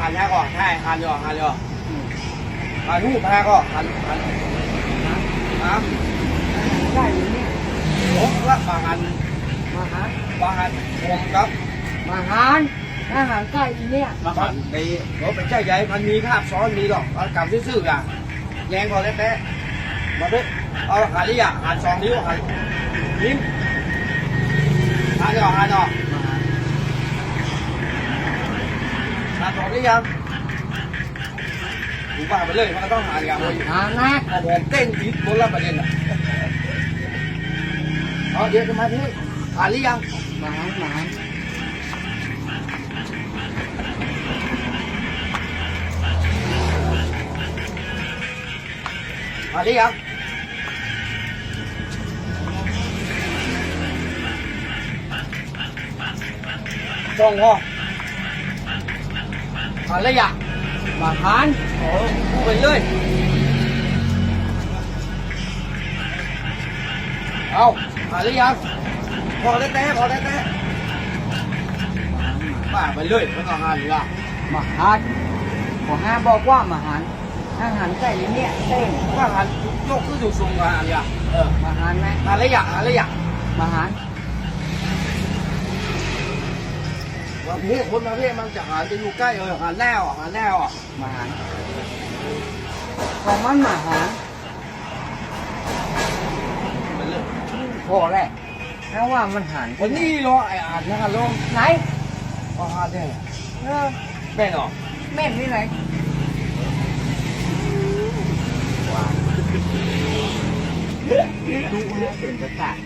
หันแท้ก่อนใช่หันยอหันยอหันหูแพ้ก็หันหันน้ำได้อยู่เนี่ยผมว่าบางอันมาหารบางอันผมครับมาหารอาหารใกล้อีเนี่ยมาหันในรถเป็นเจ้าใหญ่มันมีภาพซ้อนมีหรอกเอากำซื่อๆอะแยงพอแล้วแต่มาด้วยเอาหันลิยะหันสองนิ้วหันยิ้มหันยอหันยอมา หารหันสองนิ้วยังถูกป่ะไปเลยมันก็ต้องหันอย่างเลยหารนะเอาผมเต้นผิดคนละประเด็นอะเอาเดี๋ยวจะมาที่หันหรือยังมาหารมาหารหันหรือยังส่งพอหันหรือยังมาหารโอ้พู ดไปเลยเอาหันหรือยังพอแล้วแต่พอแล้วแต่ป้าไปเลยไม่ต้องหันหรือยังมาหารขอห้าบอกว่ามาหารอาหารใกล้อีเนี่ยเต้นถ้าหันยกขึ้นสูงสูงๆหันหรือยังเออมาหารไหมหันหรือยังหันหรือยังมาหาร ประเภทคนประเภทมันจะหันจะอยู่ใกล้เออหันแนวอะหันแนวอะมาหารของมันมาหารไปเลยพอแหละถ้าว่ามันหารวันนี้รอไอ้อ่านนะครับลงไหนก็หาได้เออแม่นอะแม่นที่ไหนดูนะเป็นประกาศ